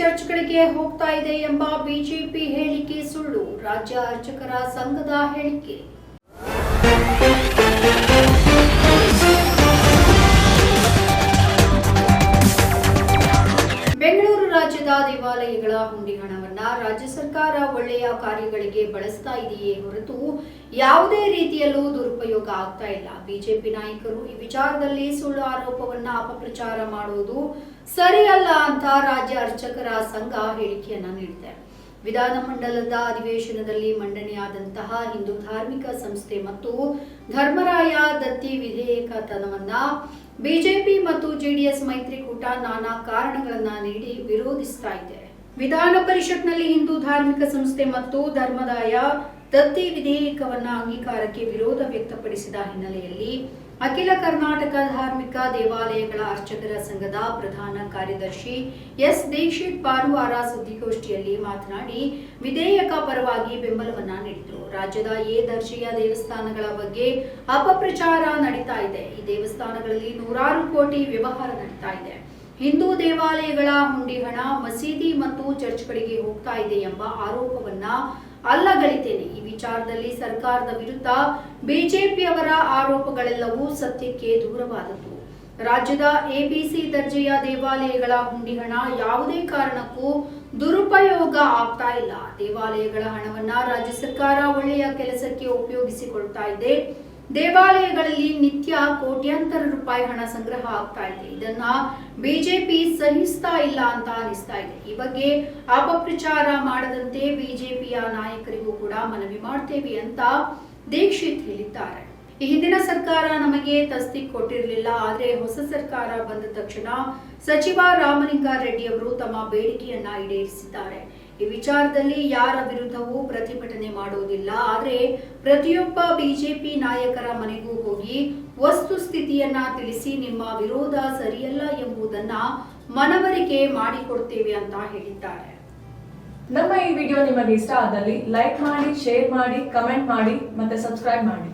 ಚರ್ಚ್ಗಳಿಗೆ ಹೋಗ್ತಾ ಇದೆ ಎಂಬ ಬಿಜೆಪಿ ಹೇಳಿಕೆ ಸುಳ್ಳು. ರಾಜ್ಯ ಅರ್ಚಕರ ಸಂಘದ ಹೇಳಿಕೆ. ಬೆಂಗಳೂರು ರಾಜ್ಯದ ದೇವಾಲಯಗಳ ಹುಂಡಿ ಹಣವನ್ನ ರಾಜ್ಯ ಸರ್ಕಾರ ಒಳ್ಳೆಯ ಕಾರ್ಯಗಳಿಗೆ ಬಳಸ್ತಾ ಇದೆಯೇ ಹೊರತು ಯಾವುದೇ ರೀತಿಯಲ್ಲೂ ದುರುಪಯೋಗ ಆಗ್ತಾ ಇಲ್ಲ. ಬಿಜೆಪಿ ನಾಯಕರು ಈ ವಿಚಾರದಲ್ಲಿ ಸುಳ್ಳು ಆರೋಪವನ್ನ ಅಪಪ್ರಚಾರ ಮಾಡುವುದು ಸರಿಯಲ್ಲ ಅಂತ ರಾಜ್ಯ ಅರ್ಚಕರ ಸಂಘ ಹೇಳಿಕೆಯನ್ನ ನೀಡಿದೆ. ವಿಧಾನಮಂಡಲದ ಅಧಿವೇಶನದಲ್ಲಿ ಮಂಡನೆಯಾದಂತಹ ಹಿಂದೂ ಧಾರ್ಮಿಕ ಸಂಸ್ಥೆ ಮತ್ತು ಧರ್ಮರಾಯ ದತ್ತಿ ವಿಧೇಯಕ ತನವನ್ನ ಬಿಜೆಪಿ ಮತ್ತು ಜೆಡಿಎಸ್ ಮೈತ್ರಿಕೂಟ ನಾನಾ ಕಾರಣಗಳನ್ನ ನೀಡಿ ವಿರೋಧಿಸ್ತಾ ಇದೆ. ವಿಧಾನ ಪರಿಷತ್ನಲ್ಲಿ ಹಿಂದೂ ಧಾರ್ಮಿಕ ಸಂಸ್ಥೆ ಮತ್ತು ಧರ್ಮದಾಯ ದತ್ತಿ ವಿಧೇಯಕವನ್ನ ಅಂಗೀಕಾರಕ್ಕೆ ವಿರೋಧ ವ್ಯಕ್ತಪಡಿಸಿದ ಹಿನ್ನೆಲೆಯಲ್ಲಿ ಅಖಿಲ ಕರ್ನಾಟಕ ಧಾರ್ಮಿಕ ದೇವಾಲಯಗಳ ಅರ್ಚಕರ ಸಂಘದ ಪ್ರಧಾನ ಕಾರ್ಯದರ್ಶಿ ಎಸ್ ದೀಕ್ಷಿತ್ ಪಾರುವಾರ ಸುದ್ದಿಗೋಷ್ಠಿಯಲ್ಲಿ ಮಾತನಾಡಿ, ವಿಧೇಯಕ ಪರವಾಗಿ ಬೆಂಬಲವನ್ನ ನೀಡಿದರು. ರಾಜ್ಯದ ಎ ದರ್ಜೆಯ ದೇವಸ್ಥಾನಗಳ ಬಗ್ಗೆ ಅಪಪ್ರಚಾರ ನಡೀತಾ ಇದೆ. ಈ ದೇವಸ್ಥಾನಗಳಲ್ಲಿ ನೂರಾರು ಕೋಟಿ ವ್ಯವಹಾರ ನಡೀತಾ ಇದೆ. ಹಿಂದೂ ದೇವಾಲಯಗಳ ಹುಂಡಿ ಹಣ ಮಸೀದಿ ಮತ್ತು ಚರ್ಚ್ಗಳಿಗೆ ಹೋಗ್ತಾ ಇದೆ ಎಂಬ ಆರೋಪವನ್ನ ಅಲ್ಲಗಳಿತೇನೆ ಈ ವಿಚಾರದಲ್ಲಿ ಸರ್ಕಾರದ ವಿರುದ್ಧ ಬಿಜೆಪಿಯವರ ಆರೋಪಗಳೆಲ್ಲವೂ ಸತ್ಯಕ್ಕೆ ದೂರವಾದದ್ದು. ರಾಜ್ಯದ ಎಬಿಸಿ ದರ್ಜೆಯ ದೇವಾಲಯಗಳ ಹುಂಡಿ ಹಣ ಯಾವುದೇ ಕಾರಣಕ್ಕೂ ದುರುಪಯೋಗ ಆಗ್ತಾ ಇಲ್ಲ. ದೇವಾಲಯಗಳ ಹಣವನ್ನ ರಾಜ್ಯ ಸರ್ಕಾರ ಒಳ್ಳೆಯ ಕೆಲಸಕ್ಕೆ ಉಪಯೋಗಿಸಿಕೊಳ್ತಾ ಇದೆ. ದೇವಾಲಯಗಳಲ್ಲಿ ನಿತ್ಯ ಕೋಟ್ಯಾಂತರ ರೂಪಾಯಿ ಹಣ ಸಂಗ್ರಹ ಆಗ್ತಾ ಇದೆ. ಇದನ್ನ ಬಿಜೆಪಿ ಸಹಿಸ್ತಾ ಇಲ್ಲ ಅಂತ ಅನಿಸ್ತಾ ಇದೆ. ಈ ಬಗ್ಗೆ ಅಪಪ್ರಚಾರ ಮಾಡದಂತೆ ಬಿಜೆಪಿಯ ನಾಯಕರಿಗೂ ಕೂಡ ಮನವಿ ಮಾಡ್ತೇವೆ ಅಂತ ದೀಕ್ಷಿತ್ ಹೇಳಿದ್ದಾರೆ. ಈ ಹಿಂದಿನ ಸರ್ಕಾರ ನಮಗೆ ತಸ್ತಿ ಕೊಟ್ಟಿರಲಿಲ್ಲ, ಆದ್ರೆ ಹೊಸ ಸರ್ಕಾರ ಬಂದ ತಕ್ಷಣ ಸಚಿವ ರಾಮಲಿಂಗಾರೆಡ್ಡಿ ಅವರು ತಮ್ಮ ಬೇಡಿಕೆಯನ್ನ ಈಡೇರಿಸಿದ್ದಾರೆ. ಈ ವಿಚಾರದಲ್ಲಿ ಯಾರ ವಿರುದ್ಧವೂ ಪ್ರತಿಭಟನೆ ಮಾಡುವುದಿಲ್ಲ. ಆದರೆ ಪ್ರತಿಯೊಬ್ಬ ಬಿಜೆಪಿ ನಾಯಕರ ಮನೆಗೂ ಹೋಗಿ ವಸ್ತುಸ್ಥಿತಿಯನ್ನ ತಿಳಿಸಿ ನಿಮ್ಮ ವಿರೋಧ ಸರಿಯಲ್ಲ ಎಂಬುದನ್ನ ಮನವರಿಕೆ ಮಾಡಿಕೊಡ್ತೇವೆ ಅಂತ ಹೇಳಿದ್ದಾರೆ. ನಮ್ಮ ಈ ವಿಡಿಯೋ ನಿಮಗೆ ಇಷ್ಟ ಆದಲ್ಲಿ ಲೈಕ್ ಮಾಡಿ, ಶೇರ್ ಮಾಡಿ, ಕಮೆಂಟ್ ಮಾಡಿ ಮತ್ತೆ ಸಬ್ಸ್ಕ್ರೈಬ್ ಮಾಡಿ.